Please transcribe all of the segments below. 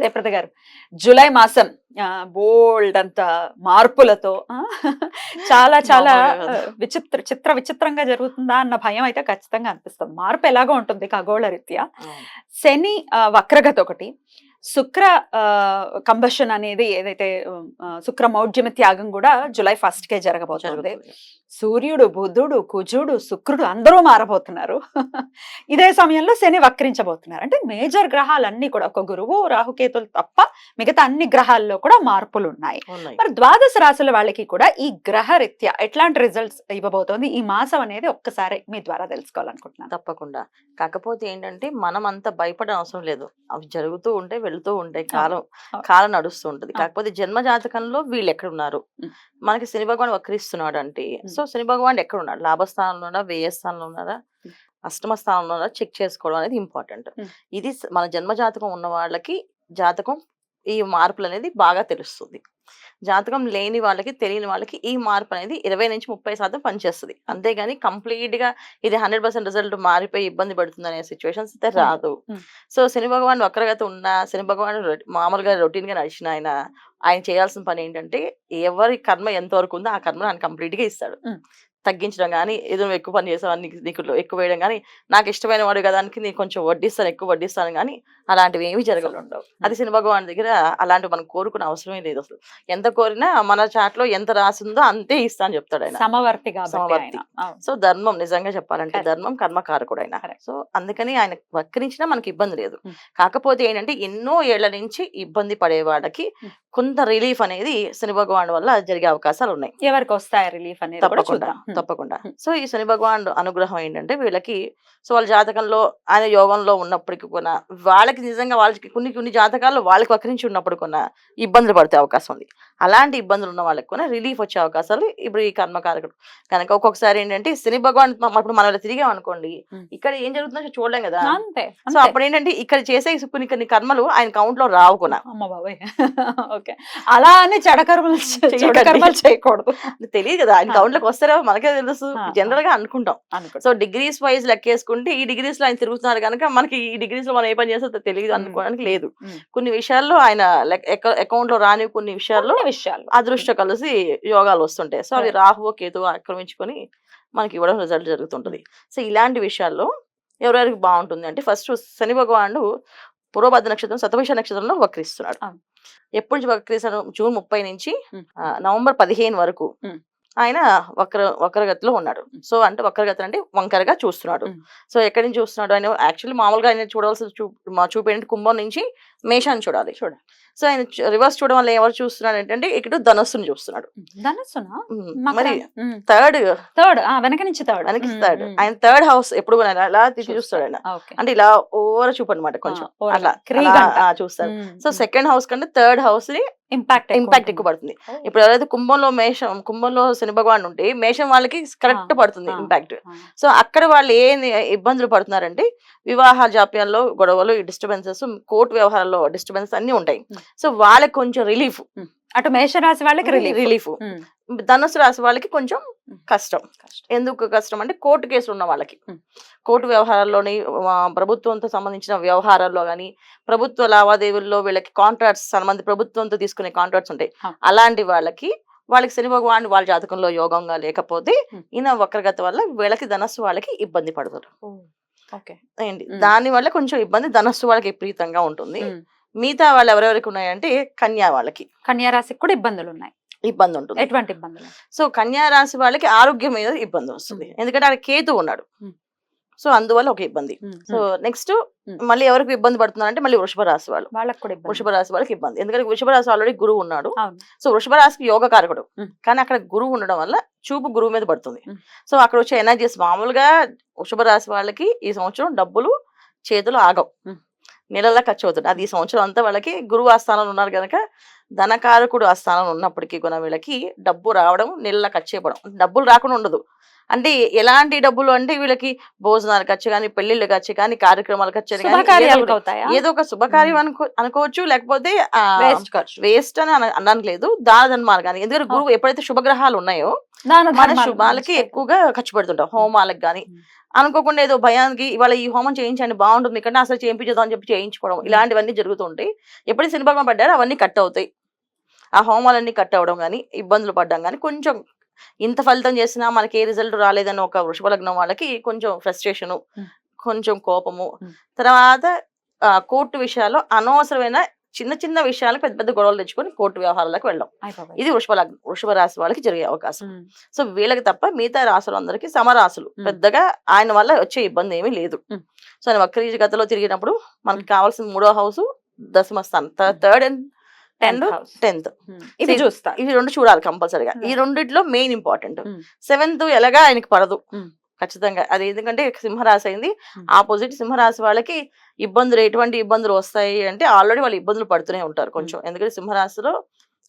జయప్రద గారు. జూలై మాసం బోల్డ్ అంత మార్పులతో చాలా చాలా విచిత్ర చిత్ర విచిత్రంగా జరుగుతుందా అన్న భయం అయితే ఖచ్చితంగా అనిపిస్తుంది. మార్పు ఎలాగో ఉంటుంది ఖగోళ రీత్యా శని వక్రగత ఒకటి శుక్ర కంబషన్ అనేది ఏదైతే శుక్ర మౌఢ్యమ త్యాగం కూడా జూలై ఫస్ట్ కే జరగబోతుంది. సూర్యుడు బుధుడు కుజుడు శుక్రుడు అందరూ మారబోతున్నారు. ఇదే సమయంలో శని వక్రించబోతున్నారు. అంటే మేజర్ గ్రహాలన్నీ కూడా ఒక గురువు రాహుకేతులు తప్ప మిగతా అన్ని గ్రహాల్లో కూడా మార్పులు ఉన్నాయి. ఉన్నాయి మరి ద్వాదశ రాశుల వాళ్ళకి కూడా ఈ గ్రహ రీత్యా ఎట్లాంటి రిజల్ట్స్ ఇవ్వబోతోంది? ఈ మాసం అనేది ఒక్కసారి మీ ద్వారా తెలుసుకోవాలనుకుంటున్నాను. తప్పకుండా. కాకపోతే ఏంటంటే మనం అంత భయపడే అవసరం లేదు. అవి జరుగుతూ ఉంటే వెళుతూ ఉంటాయి కాలం. కాలం నడుస్తూ ఉంటుంది. కాకపోతే జన్మ జాతకంలో వీళ్ళు ఎక్కడ ఉన్నారు ఉం. మనకి శని భగవాన్ వక్రిస్తున్నాడు అంటే. సో శని భగవాన్ ఎక్కడ ఉన్నాడు లాభస్థానంలో ఉన్నారా వ్యయ స్థానంలో ఉన్నారా. అష్టమ స్థానంలో ఉన్నారా చెక్ చేసుకోవడం అనేది ఇంపార్టెంట్. ఇది మన జన్మ జాతకం ఉన్న వాళ్ళకి జాతకం ఈ మార్పులు అనేది బాగా తెలుస్తుంది జాతకం లేని వాళ్ళకి తెలియని వాళ్ళకి ఈ మార్పు అనేది ఇరవై నుంచి ముప్పై శాతం పనిచేస్తుంది అంతేగాని కంప్లీట్గా ఇది హండ్రెడ్ పర్సెంట్ రిజల్ట్ మారిపోయి ఇబ్బంది పడుతుంది అనే సిచ్యువేషన్స్ అయితే. రాదు. సో శని భగవాన్ వక్రగత ఉన్న శని భగవాన్ మామూలుగా రొటీన్గా నడిచిన ఆయన ఆయన చేయాల్సిన పని ఏంటంటే ఎవరి కర్మ ఎంత వరకు ఉందో ఆ కర్మ ఆయన కంప్లీట్గా ఇస్తాడు. తగ్గించడం కానీ ఏదో ఎక్కువ పని చేసావు నీకు నీకు ఎక్కువ వేయడం కానీ నాకు ఇష్టమైన వాడు కదా నీకు కొంచెం వడ్డిస్తాను ఎక్కువ వడ్డిస్తాను కానీ అలాంటివి ఏమీ జరగలు ఉండవు అది శని భగవాన్ దగ్గర అలాంటివి మనం కోరుకునే అవసరమే లేదు అసలు ఎంత కోరినా మన చాట్లో ఎంత రాసిందో అంతే ఇస్తా అని చెప్తాడు ఆయన సమవర్తి సమవర్తి. సో ధర్మం నిజంగా చెప్పాలంటే. ధర్మం కర్మకారకుడు ఆయన. సో అందుకని ఆయన వక్రించినా మనకి ఇబ్బంది లేదు. కాకపోతే ఏంటంటే ఎన్నో ఏళ్ళ నుంచి ఇబ్బంది పడే వాళ్ళకి Hmm. కొంత రిలీఫ్ అనేది శని భగవాన్ వల్ల జరిగే అవకాశాలు ఉన్నాయి ఎవరికి వస్తాయి రిలీఫ్ అనేది కూడా తప్పకుండా. తప్పకుండా. సో ఈ శని భగవాన్ అనుగ్రహం ఏంటంటే వీళ్ళకి సో వాళ్ళ జాతకంలో ఆయన యోగంలో ఉన్నప్పటికీ కూడా వాళ్ళకి నిజంగా వాళ్ళకి కొన్ని కొన్ని జాతకాల్లో వాళ్ళకి వక్రించి ఉన్నప్పుడు కూడా ఇబ్బందులు పడే అవకాశం ఉంది. అలాంటి ఇబ్బందులు ఉన్న వాళ్ళకి కూడా రిలీఫ్ వచ్చే అవకాశాలు ఇప్పుడు ఈ కర్మకారకుడు. కనుక ఒక్కొక్కసారి ఏంటంటే శని భగవాన్ ఇప్పుడు మనం తిరిగాం అనుకోండి. ఇక్కడ ఏం జరుగుతుందో చూడలేం కదా. సో. అప్పుడు ఏంటంటే ఇక్కడ చేసే కొన్ని కొన్ని కర్మలు ఆయన కౌంట్లో రావు కూడా అమ్మ బాబాయ్. ఓకే. అలా అని చెడకర్మలు. చెడకర్మలు చేయకూడదు. తెలియదు కదా. ఆయన. కౌంట్లోకి వస్తారో మనకే తెలుసు. జనరల్గా అనుకుంటాం. అనుకో సో డిగ్రీస్ వైజ్ లెక్కేసుకుంటే ఈ డిగ్రీస్లో ఆయన తిరుగుతున్నారు కనుక మనకి ఈ డిగ్రీస్లో మనం ఏ పని చేస్తే తెలియదు. అనుకోవడానికి లేదు. కొన్ని విషయాల్లో ఆయన అకౌంట్లో రాని కొన్ని విషయాల్లో విషయాలు అదృష్టం కలిసి యోగాలు వస్తుంటాయి సో అవి. రాహువో కేతువో ఆక్రమించుకొని మనకి ఇవ్వడం రిజల్ట్ జరుగుతుంటది సో ఇలాంటి విషయాల్లో ఎవరెవరికి బాగుంటుంది అంటే ఫస్ట్ శని భగవానుడు పూర్వభద్ర నక్షత్రం శతభిష నక్షత్రంలో వక్రిస్తున్నాడు. ఎప్పటి నుంచి వక్రిస్తాడు జూన్ ముప్పై నుంచి నవంబర్ పదిహేను వరకు. ఆయన వక్ర వక్రగతిలో ఉన్నాడు. సో అంటే వక్రగతి అంటే వంకరగా చూస్తున్నాడు. సో ఎక్కడి నుంచి చూస్తున్నాడు? ఆయన యాక్చువల్లీ మామూలుగా ఆయన చూడవలసిన చూ మా చూపు ఏంటంటే కుంభం నుంచి మేషాన్ని చూడాలి. చూడాలి. సో ఆయన రివర్స్ చూడడం వల్ల ఎవరు చూస్తున్నాడు ఏంటంటే ఇక్కడ ధనస్సును చూస్తున్నాడు. ధనస్సునా. మరి. థర్డ్ థర్డ్ వెనక నుంచి థర్డ్. వెనక్కి థర్డ్. ఆయన థర్డ్ హౌస్ ఎప్పుడు కూడా అలా తిరిగి చూస్తాడు. ఆయన. అంటే ఇలా ఓవర్ చూపు అనమాట కొంచెం అలా, ఆ, చూస్తాడు. సో సెకండ్ హౌస్ కంటే థర్డ్ హౌస్ని ఇంపాక్ట్ ఇంపాక్ట్ ఎక్కువ పడుతుంది. ఇప్పుడు ఎవరైతే కుంభంలో మేషం కుంభంలో శని భగవాన్ ఉంటే మేషం వాళ్ళకి కరెక్ట్ పడుతుంది. ఇంపాక్ట్ సో అక్కడ వాళ్ళు ఏ ఇబ్బందులు పడుతున్నారంటే వివాహ జాప్యాల్లో గొడవలు డిస్టర్బెన్సెస్ కోర్టు వ్యవహారాల్లో డిస్టర్బెన్స్ అన్ని ఉంటాయి. సో వాళ్ళకి కొంచెం రిలీఫ్ అటు మేషరాశి వాళ్ళకి రిలీఫ్ రిలీఫ్ ధనుసు రాశి వాళ్ళకి కొంచెం. కష్టం. ఎందుకు కష్టం అంటే కోర్టు కేసులు ఉన్న వాళ్ళకి. కోర్టు వ్యవహారాల్లోని ప్రభుత్వంతో సంబంధించిన వ్యవహారాల్లో కానీ ప్రభుత్వ లావాదేవీల్లో వీళ్ళకి కాంట్రాక్ట్స్ సంబంధి ప్రభుత్వంతో తీసుకునే కాంట్రాక్ట్స్ ఉంటాయి. అలాంటి వాళ్ళకి వాళ్ళకి శని భగవాన్ వాళ్ళ జాతకంలో యోగంగా లేకపోతే. ఈయన వక్రగత వల్ల వీళ్ళకి ధనస్సు వాళ్ళకి ఇబ్బంది పడతారు. Hmm. దాని వల్ల కొంచెం ఇబ్బంది ధనస్సు వాళ్ళకి విపరీతంగా ఉంటుంది. మిగతా వాళ్ళు ఎవరెవరికి ఉన్నాయంటే కన్యా వాళ్ళకి. కన్యా రాశికి కూడా ఇబ్బందులు ఉన్నాయి. ఇబ్బంది ఉంటుంది ఎటువంటి ఇబ్బందులు? సో కన్యా రాశి వాళ్ళకి ఆరోగ్యం మీద ఇబ్బంది వస్తుంది. ఎందుకంటే అక్కడ కేతు ఉన్నాడు. సో అందువల్ల ఒక ఇబ్బంది. So next. మళ్ళీ ఎవరికి ఇబ్బంది పడుతున్నారంటే మళ్ళీ వృషభ రాశి వాళ్ళు. వాళ్ళకి కూడా వృషభ రాశి వాళ్ళకి ఇబ్బంది. ఎందుకంటే వృషభ రాశి ఆల్రెడీ గురువు ఉన్నాడు. సో వృషభ రాశికి యోగ కారకుడు. కానీ అక్కడ గురువు ఉండడం వల్ల చూపు గురువు మీద పడుతుంది. సో అక్కడ వచ్చే ఎనర్జీస్ మామూలుగా వృషభ రాశి వాళ్ళకి ఈ సంవత్సరం డబ్బులు చేతులు ఆగవు. నెలలా ఖర్చు అవుతుంది. అది ఈ సంవత్సరం అంతా వాళ్ళకి గురువు ఆ స్థానంలో ఉన్నారు కనుక ధనకారకుడు ఆ స్థానంలో ఉన్నప్పటికీ కూడా వీళ్ళకి డబ్బు రావడం నెలలా ఖర్చు అయిపోవడం డబ్బులు రాకుండా ఉండదు. అంటే ఎలాంటి డబ్బులు అంటే వీళ్ళకి భోజనాలు ఖర్చు కానీ పెళ్ళిళ్ళు ఖర్చు కానీ కార్యక్రమాలు ఖర్చు ఏదో ఒక శుభకార్యం అనుకో అనుకోవచ్చు లేకపోతే వేస్ట్ అని అన- అనడానికి లేదు దాన ధర్మాలు కానీ. ఎందుకంటే గురువు ఎప్పుడైతే శుభగ్రహాలు ఉన్నాయో మన శుభాలకి. ఎక్కువగా ఖర్చు పెడుతుంటాం హోమాలకు కానీ. అనుకోకుండా ఏదో భయానికి ఇవాళ ఈ హోమం చేయించండి బాగుంటుంది ఇక్కడ అసలు చేయించదు అని చెప్పి చేయించుకోవడం ఇలాంటివన్నీ జరుగుతుంటాయి. ఎప్పుడు సినిమా పడ్డారో అవన్నీ కట్ అవుతాయి. ఆ హోమాలన్నీ కట్ అవ్వడం కానీ ఇబ్బందులు పడ్డం కానీ కొంచెం ఇంత ఫలితం చేసినా మనకి ఏ రిజల్ట్ రాలేదని ఒక వృషభ లగ్నం వాళ్ళకి కొంచెం ఫ్రస్ట్రేషను. కొంచెం కోపము. తర్వాత కోర్టు విషయాల్లో అనవసరమైన చిన్న చిన్న విషయాలకు పెద్ద పెద్ద గొడవలు తెచ్చుకొని కోర్టు వ్యవహారాలకు బాబోయ్. ఇది వృషభ లగ్నం వృషభ రాశి వాళ్ళకి జరిగే అవకాశం. సో వీళ్ళకి తప్ప మిగతా రాసులు అందరికీ సమరాసులు మ్. పెద్దగా ఆయన వల్ల వచ్చే ఇబ్బంది ఏమీ లేదు. సో ఆయన వక్రీజ గతలో తిరిగినప్పుడు మనకి కావాల్సిన మూడో హౌస్ దశమ స్థానం థర్డ్ అండ్ టెన్త్ ఉమ్. ఇది చూస్తా ఇవి రెండు చూడాలి కంపల్సరీగా. ఈ రెండిట్లో మెయిన్ ఇంపార్టెంట్. సెవెంత్ ఎలాగా ఆయనకి పడదు. ఖచ్చితంగా అది ఎందుకంటే సింహరాశి అయింది. ఆపోజిట్ సింహరాశి వాళ్ళకి ఇబ్బందులు ఎటువంటి ఇబ్బందులు వస్తాయి అంటే ఆల్రెడీ వాళ్ళు ఇబ్బందులు పడుతూనే ఉంటారు కొంచెం ఎందుకంటే సింహరాశిలో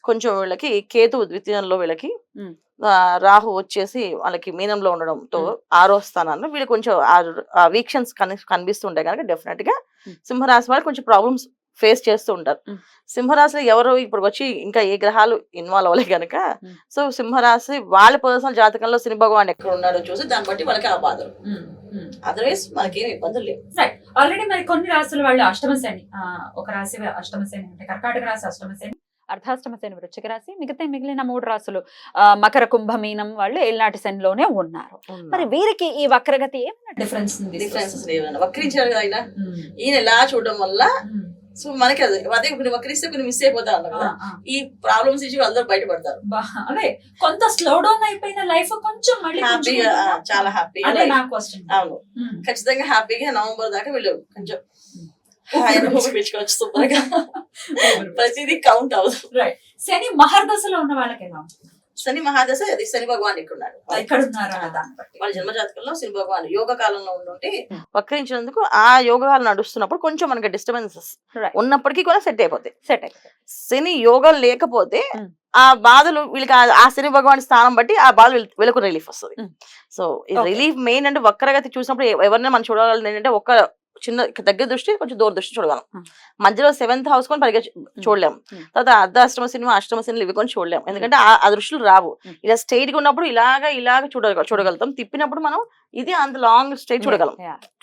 కొంచెం వీళ్ళకి కేతు ద్వితీయంలో వీళ్ళకి రాహు వచ్చేసి వాళ్ళకి మీనంలో ఉండడంతో. ఆరో స్థానాల్లో వీళ్ళు కొంచెం వీక్షన్స్ కనిపిస్తుంటాయి కనుక డెఫినెట్గా. సింహరాశి వాళ్ళు కొంచెం ప్రాబ్లమ్స్ ఫేస్ చేస్తూ ఉంటారు. సింహరాశిలో ఎవరు ఇప్పుడు వచ్చి ఇంకా ఏ గ్రహాలు ఇన్వాల్వ్ అవ్వలే కనుక. సో సింహరాశి వాళ్ళ పర్సనల్ జాతకంలో శని భగవాన్ ఎక్కడ ఉన్నాడో చూసి దాన్ని బట్టి వాళ్ళకి ఆ బాధలు. అదర్వైజ్ మనకి ఏమి ఇబ్బందులు లేవు. ఆల్రెడీ మరి కొన్ని రాసుల వాళ్ళు అష్టమ శని ఒక రాశి అష్టమ శని అంటే కర్కాటక రాశి అష్టమ శని అర్ధాష్టమ శని వృశ్చిక రాశి మిగతా మిగిలిన మూడు రాసులు మకర కుంభమీనం వాళ్ళు ఏళ్ళనాటి శనిలోనే ఉన్నారు. మరి వీరికి ఈ వక్రగతి ఏమైనా డిఫరెన్స్ డిఫరెన్సెస్ వక్రించారు కదా ఈయన ఇలా చూడడం వల్ల సో మనకి అది అదే కొన్ని వక్రిస్తే కొన్ని మిస్ అయిపోతారు అన్నారు కదా. ఈ ప్రాబ్లమ్స్ ఇష్యూ అందరూ బయటపడతారు. అదే కొంత స్లో డౌన్ అయిపోయిన లైఫ్ కొంచెం మళ్ళీ హ్యాపీగా చాలా హ్యాపీగా అదే నా క్వశ్చన్ అవును. ఖచ్చితంగా హ్యాపీగా నవంబర్ దాకా వీళ్ళు కొంచెం పెంచుకోవచ్చు ప్రతిదీ కౌంట్ అవుతుంది. శని మహర్దశలో ఉన్న వాళ్ళకి ఎలా ఉంటుంది? శని మహాదశ అది శని భగవాన్ ఇక్కడ ఉన్నారు వాళ్ళ జన్మ జాతకంలో శని భగవాన్ యోగ కాలంలో ఉండుంటే. వక్రించినందుకు ఆ యోగ కాలం నడుస్తున్నప్పుడు కొంచెం మనకి డిస్టర్బెన్సెస్. ఉన్నప్పటికీ కూడా సెట్ అయిపోతాయి సెట్ అయిపోతుంది శని యోగం లేకపోతే. ఆ బాధలు వీళ్ళకి ఆ- శని భగవాన్ స్థానం బట్టి ఆ బాధలు వీళ్ళ- వీళ్ళకు రిలీఫ్ వస్తుంది. సో ఈ. రిలీఫ్ మెయిన్ అంటే వక్రగతి చూసినప్పుడు ఎవరినైనా మనం చూడగలం ఏంటంటే ఒక చిన్న దగ్గర దృష్టి కొంచెం దూర దృష్టి చూడగలం. మధ్యలో సెవెంత్ హౌస్ కొని పరిగె చూడలేం. Hmm. తర్వాత అర్ధ అష్టమ సినిమా అష్టమ సినిమా ఇవి కొని చూడలేం. ఎందుకంటే ఆ- దృష్టిలు రావు. ఇలా స్ట్రైట్గా ఉన్నప్పుడు ఇలాగ ఇలాగ చూడగ చూడగలుగుతాం. తిప్పినప్పుడు మనం ఇది అంత లాంగ్ స్ట్రైట్ చూడగలం.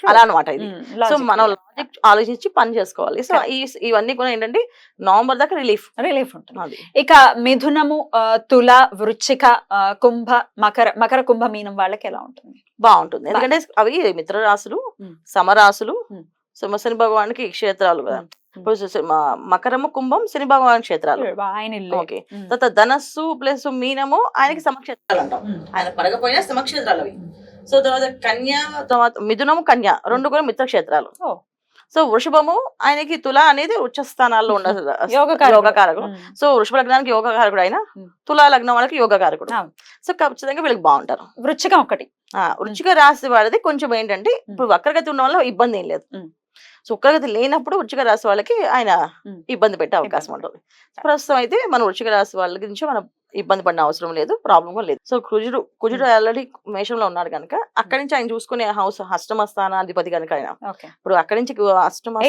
అలా అనమాట ఇది. సో. మనం లాజిక్ ఆలోచించి పని చేసుకోవాలి. సో. ఈ ఇవన్నీ కూడా ఏంటంటే నవంబర్ దాకా రిలీఫ్. రిలీఫ్ ఉంటుంది. ఇక మిథునము తుల వృచ్చిక కుంభ మకర మకర కుంభ మీనం వాళ్ళకి ఎలా ఉంటుంది? బాగుంటుంది. ఎందుకంటే అవి మిత్ర రాశులు ఉమ్. సో శని భగవానికి క్షేత్రాలు కదా. మకరము కుంభం శని భగవాన్ క్షేత్రాలు. ఆయన ఓకే. తర్వాత ధనస్సు ప్లస్ మీనము ఆయనకి సమక్షేత్రాలు అంటాం. ఆయన పడకపోయినా సమక్షేత్రాలు అవి. సో తర్వాత కన్య తర్వాత మిథునము కన్య రెండు కూడా మిత్ర క్షేత్రాలు ఓ. సో వృషభము ఆయనకి తుల అనేది ఉచ్చ స్థానాల్లో ఉన్న యోగకారకుడు. సో వృషభ లగ్నానికి యోగకారకుడు అయినా. తులా లగ్నం వాళ్ళకి యోగకారకుడు. సో ఖచ్చితంగా వీళ్ళకి బాగుంటారు. వృచ్చికం ఒకటి. ఆ వృచ్చిక రాశి వాడిది కొంచెం ఏంటంటే ఇప్పుడు వక్రగతి ఉన్న వల్ల ఇబ్బంది ఏం లేదు. వక్రగతి లేనప్పుడు వృచ్చిక రాశి వాళ్ళకి ఆయన. ఇబ్బంది పెట్టే అవకాశం ఉంటుంది. ప్రస్తుతం అయితే మన వృచ్చిక రాశి వాళ్ళ గురించి మనం ఇబ్బంది పడిన అవసరం లేదు ప్రాబ్లం లేదు. సో కుజుడు కుజుడు ఆల్రెడీ మేషంలో ఉన్నాడు కనుక అక్కడి నుంచి ఆయన చూసుకునే హౌస్ అష్టమ స్థానాధిపతి కనుక ఆయన. ఇప్పుడు అక్కడి నుంచి అష్టమ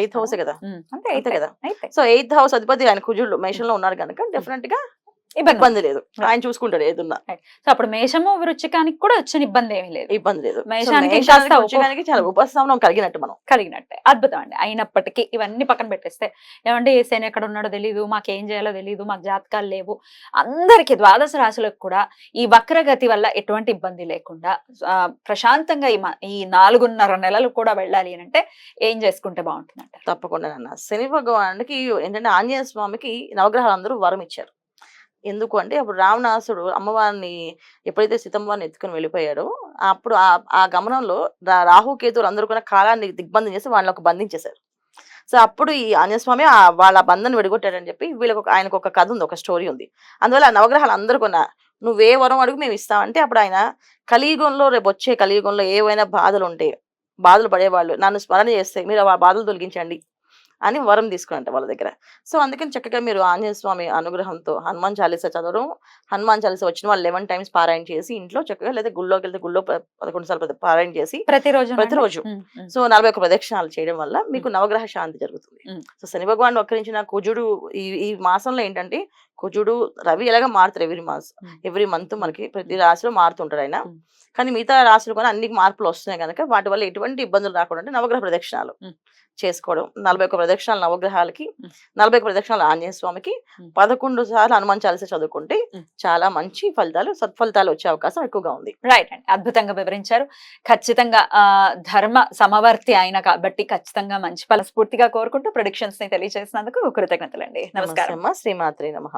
ఎయిత్ హౌస్ కదా. అంతే కదా. సో ఎయిత్ హౌస్ అధిపతి ఆయన కుజుడు మేషంలో ఉన్నాడు కనుక డెఫినెట్గా ఇబ్బంది లేదు. ఆయన చూసుకుంటాడు ఏదున్నా. సో అప్పుడు మేషము వృచ్చికానికి కూడా వచ్చిన ఇబ్బంది ఏమీ లేదు. ఇబ్బంది లేదు. మేషానికి చాలా ఉపస్థానం కలిగినట్టు మనం. కలిగినట్టే. అద్భుతం అండి. అయినప్పటికీ ఇవన్నీ పక్కన పెట్టేస్తే ఏమంటే ఏ శని ఎక్కడ ఉన్నాడో తెలియదు మాకు ఏం చేయాలో తెలియదు మాకు జాతకాలు లేవు. అందరికి ద్వాదశ రాశులకు కూడా ఈ వక్రగతి వల్ల ఎటువంటి ఇబ్బంది లేకుండా ప్రశాంతంగా ఈ నాలుగున్నర నెలలు కూడా వెళ్ళాలి అని అంటే ఏం చేసుకుంటే బాగుంటుందంట? తప్పకుండా నాన్న. శని భగవానుడికి ఏంటంటే ఆంజనేయ స్వామికి నవగ్రహాలు అందరూ వరం ఇచ్చారు ఎందుకు అంటే అప్పుడు రావణాసుడు అమ్మవారిని ఎప్పుడైతే సీతమ్మవారిని ఎత్తుకుని వెళ్ళిపోయాడో అప్పుడు ఆ ఆ గమనంలో రా- రాహుకేతువులు అందరూ కూడా కాలాన్ని దిగ్బంధం చేసి వాళ్ళని ఒక బంధించేశారు. సో అప్పుడు ఈ ఆంజనేయ ఆ వాళ్ళ బంధం విడగొట్టాడని చెప్పి వీళ్ళకి ఒక ఆయనకు ఒక కథ ఉంది ఒక స్టోరీ ఉంది. అందువల్ల నవగ్రహాలు అందరూ కొన్న నువ్వే వరం అడుగు మేము ఇస్తామంటే అప్పుడు ఆయన కలియుగంలో రేపు వచ్చే కలియుగంలో ఏవైనా బాధలు ఉంటే బాధలు పడేవాళ్ళు నన్ను స్మరణ చేస్తే మీరు ఆ బాధలు తొలగించండి. అని వరం తీసుకున్నట్ట వాళ్ళ దగ్గర సో అందుకని చక్కగా మీరు ఆంజనేయ స్వామి అనుగ్రహంతో హనుమాన్ చాలీసా చదవడం హనుమాన్ చాలీసా వచ్చిన వాళ్ళు లెవెన్ టైమ్స్ పారాయణ చేసి ఇంట్లో చక్కగా లేదా గుళ్ళోకి వెళ్తే గుళ్ళో పదకొండు సార్లు పారాయణ చేసి ప్రతిరోజు ప్రతిరోజు. సో నలభై ఒక్క ప్రదక్షిణాలు చేయడం వల్ల మీకు నవగ్రహ శాంతి జరుగుతుంది. సో శని భగవాన్ వక్రించిన కుజుడు ఈ ఈ మాసంలో ఏంటంటే కుజుడు రవి ఎలాగ మారుతారు ఎవ్రీ మాస్. ఎవ్రీ మంత్ మనకి ప్రతి రాశిలో మారుతుంటాడు ఆయన. కానీ మిగతా రాశులు కూడా అన్ని మార్పులు వస్తున్నాయి కనుక వాటి వల్ల ఎటువంటి ఇబ్బందులు రాకుండా అంటే నవగ్రహ ప్రదక్షిణాలు. చేసుకోవడం నలభై ఒక్క ప్రదక్షిణాలు నవగ్రహాలకి. నలభై ప్రదక్షిణాలు ఆంజనేయ స్వామికి. పదకొండు సార్లు హనుమాన్ చాలీసా చదువుకుంటే. చాలా మంచి ఫలితాలు సత్ఫలితాలు వచ్చే అవకాశం ఎక్కువగా ఉంది. రైట్ అండి. అద్భుతంగా వివరించారు. ఖచ్చితంగా ఆ ధర్మ సమవర్తి అయిన కాబట్టి ఖచ్చితంగా మంచి ఫల స్ఫూర్తిగా కోరుకుంటూ ప్రొడిక్షన్స్ని తెలియజేసినందుకు కృతజ్ఞతలండి. నమస్కారం. శ్రీమాత్రి నమః.